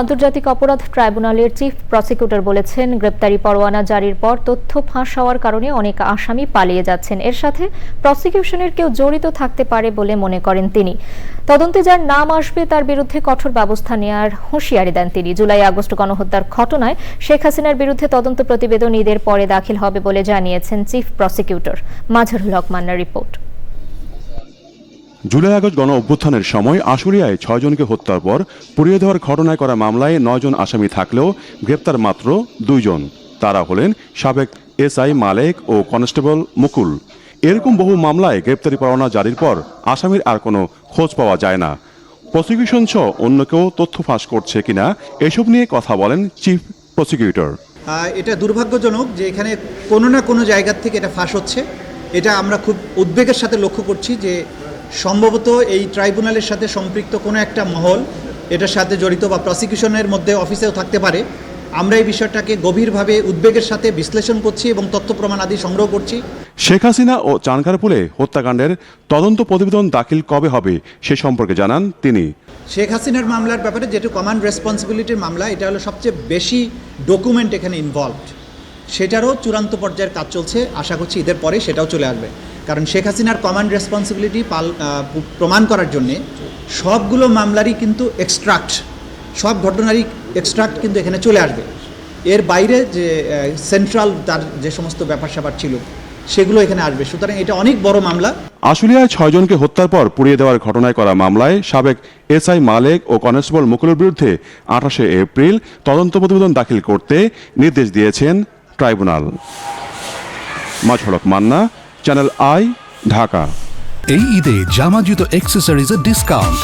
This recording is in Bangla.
আন্তর্জাতিক অপরাধ ট্রাইব্যুনালের চিফ প্রসিকিউটর বলেছেন, গ্রেপ্তারি পরোয়ানা জারির পর তথ্য ফাঁস হওয়ার কারণে অনেক আসামি পালিয়ে যাচ্ছেন। এর সাথে প্রসিকিউশনের কেউ জড়িত থাকতে পারে বলে মনে করেন তিনি। তদন্তে যার নাম আসবে তার বিরুদ্ধে কঠোর ব্যবস্থা নেওয়ার হুঁশিয়ারি দেন তিনি। জুলাই আগস্ট গণহত্যার ঘটনায় শেখ হাসিনার বিরুদ্ধে তদন্ত প্রতিবেদন ঈদের পরে দাখিল হবে বলে জানিয়েছেন চিফ প্রসিকিউটর। মাঝারুল হক মান্নার রিপোর্ট। জুলাই আগস্ট গণ অভ্যুত্থানের সময় আশুলিয়ায় ছয়জনকে হত্যার পর পুড়িয়ে দেওয়ার ঘটনায় করা মামলায় নয়জন আসামি থাকলেও গ্রেপ্তার মাত্র দুইজন তারা হলেন সাবেক এসআই মালেক ও কনস্টেবল মুকুল। এরকম বহু মামলায় গ্রেপ্তারি পরোয়ানা জারির পর আসামির আর কোনো খোঁজ পাওয়া যায় না। প্রসিকিউশন সহ অন্য কেউ তথ্য ফাঁস করছে কিনা, এসব নিয়ে কথা বলেন চিফ প্রসিকিউটর। এটা দুর্ভাগ্যজনক যে এখানে কোনো না কোনো জায়গার থেকে এটা ফাঁস হচ্ছে। এটা আমরা খুব উদ্বেগের সাথে লক্ষ্য করছি যে সম্ভবত এই ট্রাইব্যুনালের সাথে সম্পৃক্ত কোনো একটা মহল এটার সাথে জড়িত বা প্রসিকিউশনের মধ্যে অফিসেও থাকতে পারে। আমরা এই বিষয়টাকে গভীরভাবে উদ্বেগের সাথে বিশ্লেষণ করছি এবং তথ্য প্রমাণ আদি সংগ্রহ করছি। শেখ হাসিনা ও চানকারপুলে হত্যাকাণ্ডের তদন্ত প্রতিবেদন দাখিল কবে হবে সে সম্পর্কে জানান তিনি। শেখ হাসিনার মামলার ব্যাপারে যেটা কমান্ড রেসপন্সিবিলিটির মামলা এটা হলো সবচেয়ে বেশি ডকুমেন্ট এখানে ইনভলভড সেটারও চূড়ান্ত পর্যায়ের কাজ চলছে। আশা করছি ঈদের পরে সেটাও চলে আসবে। কারণ শেখ হাসিনার কমান্ড রেসপন্সিবিলিটি পাল প্রমাণ করার জন্যে সবগুলো মামলারই কিন্তু এক্সট্রাক্ট সব ঘটনারই এক্সট্রাক্ট কিন্তু এখানে চলে আসবে। এর বাইরে যে সেন্ট্রাল তার যে সমস্ত ব্যাপার স্যাপার ছিল, সেগুলো এখানে আসবে। সুতরাং এটা অনেক বড় মামলা। আশুলিয়ায় ছয়জনকে হত্যার পর পুড়িয়ে দেওয়ার ঘটনায় করা মামলায় সাবেক এসআই মালেক ও কনস্টেবল মুকুলের বিরুদ্ধে আঠাশে এপ্রিল তদন্ত প্রতিবেদন দাখিল করতে নির্দেশ দিয়েছেন ট্রাইব্যুনাল। মাঝড়ক মান্না চ্যানেল আই ঢাকা এই ঈদে জামা জুতো অ্যাক্সেসরিজের ডিসকাউন্ট